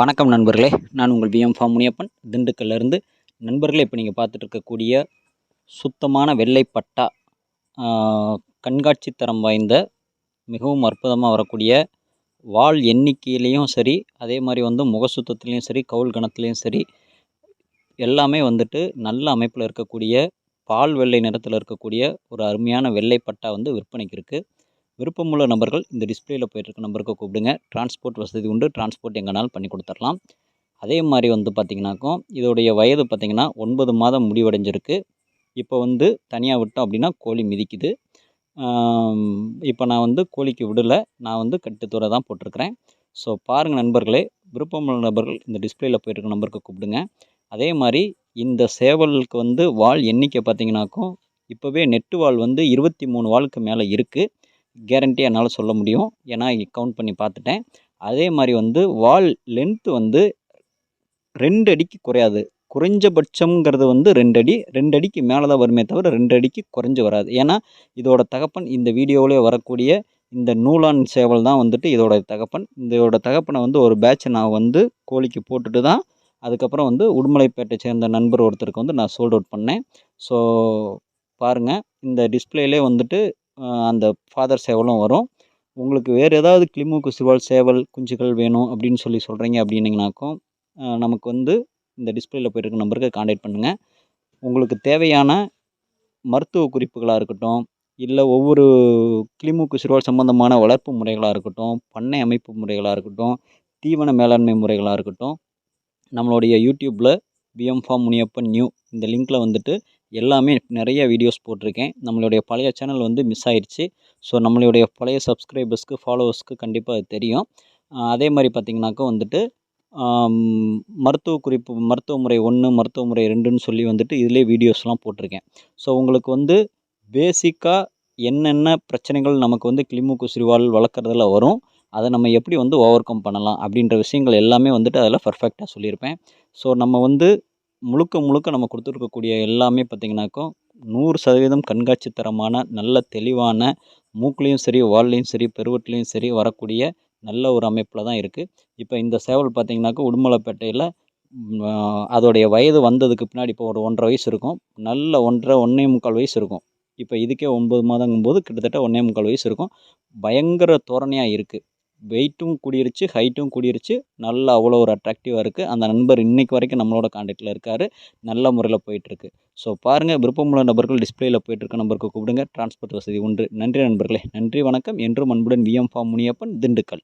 வணக்கம் நண்பர்களே. நான் உங்கள் விஎம் ஃபார்ம் முனியப்பன். திண்டுக்கல்லேருந்து நண்பர்களே இப்போ நீங்கள் பார்த்துட்டு இருக்கக்கூடிய சுத்தமான வெள்ளை பட்டா கண்காட்சி தரம் வாய்ந்த மிகவும் அற்புதமாக வரக்கூடிய வால் எண்ணிக்கையிலையும் சரி அதே மாதிரி வந்து முக சுத்தத்துலேயும் சரி கவுல் கணத்துலேயும் சரி எல்லாமே வந்துட்டு நல்ல அமைப்பில் இருக்கக்கூடிய பால் வெள்ளை நிறத்தில் இருக்கக்கூடிய ஒரு அருமையான வெள்ளைப்பட்டா வந்து விற்பனைக்கு இருக்குது விருப்பமுள்ள நபர்கள் இந்த டிஸ்பிளேயில் போயிட்டுருக்க நம்பருக்கு கூப்பிடுங்க. டிரான்ஸ்போர்ட் வசதி உண்டு. டிரான்ஸ்போர்ட் எங்கேனாலும் பண்ணி கொடுத்துடலாம். அதே மாதிரி வந்து பார்த்திங்கனாக்கும் இதோடைய வயது பார்த்திங்கன்னா ஒன்பது மாதம் முடிவடைஞ்சிருக்கு. இப்போ வந்து தனியாக விட்டோம் அப்படின்னா கோழி மிதிக்குது. இப்போ நான் வந்து கோழிக்கு விடலை. நான் வந்து கட்டுத்தூரை தான் போட்டிருக்கிறேன். ஸோ பாருங்கள் நண்பர்களே விருப்பமுள்ள நபர்கள் இந்த டிஸ்பிளேயில் போயிட்டுருக்க நம்பருக்கு கூப்பிடுங்க. அதே மாதிரி இந்த சேவலுக்கு வந்து வால் எண்ணிக்கை பார்த்திங்கனாக்கும் இப்போவே நெட்டு வால் வந்து இருபத்தி மூணு வாளுக்கு மேலே இருக்குது கேரண்டி என்னால் சொல்ல முடியும். ஏன்னா கவுண்ட் பண்ணி பார்த்துட்டேன். அதே மாதிரி வந்து வால் லென்த்து வந்து ரெண்டு அடிக்கு குறையாது. குறைஞ்சபட்சம்ங்கிறது வந்து ரெண்டு அடி. ரெண்டு அடிக்கு மேலே தான் வருமே தவிர ரெண்டு அடிக்கு குறைஞ்சி வராது. ஏன்னா இதோட தகப்பன் இந்த வீடியோவிலே வரக்கூடிய இந்த நூலான் சேவல் தான் வந்துட்டு இதோட தகப்பன். இதோட தகப்பனை வந்து ஒரு பேட்ச் நான் வந்து கோழிக்கு போட்டுட்டு தான் அதுக்கப்புறம் வந்து உடுமலைப்பேட்டை சேர்ந்த நண்பர் ஒருத்தருக்கு வந்து நான் சோல்ட் அவுட் பண்ணேன். ஸோ பாருங்கள் இந்த டிஸ்பிளேலே வந்துட்டு அந்த ஃபாதர் சேவலும் வரும். உங்களுக்கு வேறு ஏதாவது கிளிமூக்கு சிவால் சேவல் குஞ்சுகள் வேணும் அப்படின்னு சொல்லி சொல்கிறீங்க அப்படின்னிங்கனாக்கும் நமக்கு வந்து இந்த டிஸ்பிளேல போயிட்டு நம்பருக்கு காண்டாக்ட் பண்ணுங்கள் உங்களுக்கு தேவையான மருத்துவ குறிப்புகளாக இருக்கட்டும் இல்லை ஒவ்வொரு கிளிமூக்கு சிறுவால் சம்பந்தமான வளர்ப்பு முறைகளாக இருக்கட்டும் பண்ணை அமைப்பு முறைகளாக இருக்கட்டும் தீவன மேலாண்மை முறைகளாக இருக்கட்டும் நம்மளுடைய யூடியூப்பில் பிஎம் ஃபார்ம் முனியப்பன் நியூ இந்த லிங்க்கில் வந்துட்டு எல்லாமே நிறைய வீடியோஸ் போட்டிருக்கேன். நம்மளுடைய பழைய சேனல் வந்து மிஸ் ஆயிடுச்சு ஸோ நம்மளுடைய பழைய சப்ஸ்கிரைபர்ஸ்க்கு ஃபாலோவர்ஸ்க்கு கண்டிப்பாக அது தெரியும். அதே மாதிரி பார்த்திங்கனாக்கா வந்துட்டு மருத்துவ குறிப்பு மருத்துவ முறை ஒன்று மருத்துவ முறை ரெண்டுன்னு சொல்லி வந்துட்டு இதிலே வீடியோஸ்லாம் போட்டிருக்கேன். ஸோ உங்களுக்கு வந்து பேசிக்காக என்னென்ன பிரச்சனைகள் நமக்கு வந்து கிளிமூக்கு சிறுவால் வளர்க்குறதுல வரும் அதை நம்ம எப்படி வந்து ஓவர் கம் பண்ணலாம் அப்படின்ற விஷயங்கள் எல்லாமே வந்துட்டு அதில் பர்ஃபெக்டாக சொல்லியிருப்பேன். ஸோ நம்ம வந்து முழுக்க முழுக்க நம்ம கொடுத்துருக்கக்கூடிய எல்லாமே பார்த்திங்கனாக்கா நூறு சதவீதம் கண்காட்சி தரமான நல்ல தெளிவான மூக்குலேயும் சரி வால்லையும் சரி பெருவட்டிலையும் சரி வரக்கூடிய நல்ல ஒரு அமைப்பில் தான் இருக்குது இப்போ இந்த சேவல் பார்த்திங்கனாக்கா உடுமலைப்பேட்டையில் அதோடைய வயது வந்ததுக்கு பின்னாடி இப்போ ஒரு ஒன்றரை வயசு இருக்கும். நல்ல ஒன்றரை ஒன்றே முக்கால் வயசு இருக்கும். இப்போ இதுக்கே ஒம்பது மாதங்கும்போது கிட்டத்தட்ட ஒன்றே முக்கால் வயசு இருக்கும். பயங்கர தோரணையாக இருக்குது வெயிட்டும் கூடிருச்சு ஹைட்டும் கூடிருச்சு. நல்லா அவ்வளோ ஒரு அட்ராக்டிவாக இருக்குது அந்த நண்பர் இன்றைக்கு வரைக்கும் நம்மளோட காண்டாக்டில் இருக்கார். நல்ல முறையில் போயிட்டுருக்கு. ஸோ பாருங்கள் விருப்பமுள்ள நபர்கள் டிஸ்பிளேயில் போயிட்டுருக்க நம்பருக்கு கூப்பிடுங்க. டிரான்ஸ்போர்ட் வசதி உண்டு. நன்றி நண்பர்களே. நன்றி வணக்கம். என்றும் அன்புடன் விஎம் ஃபார்ம் முனியப்பன் திண்டுக்கல்.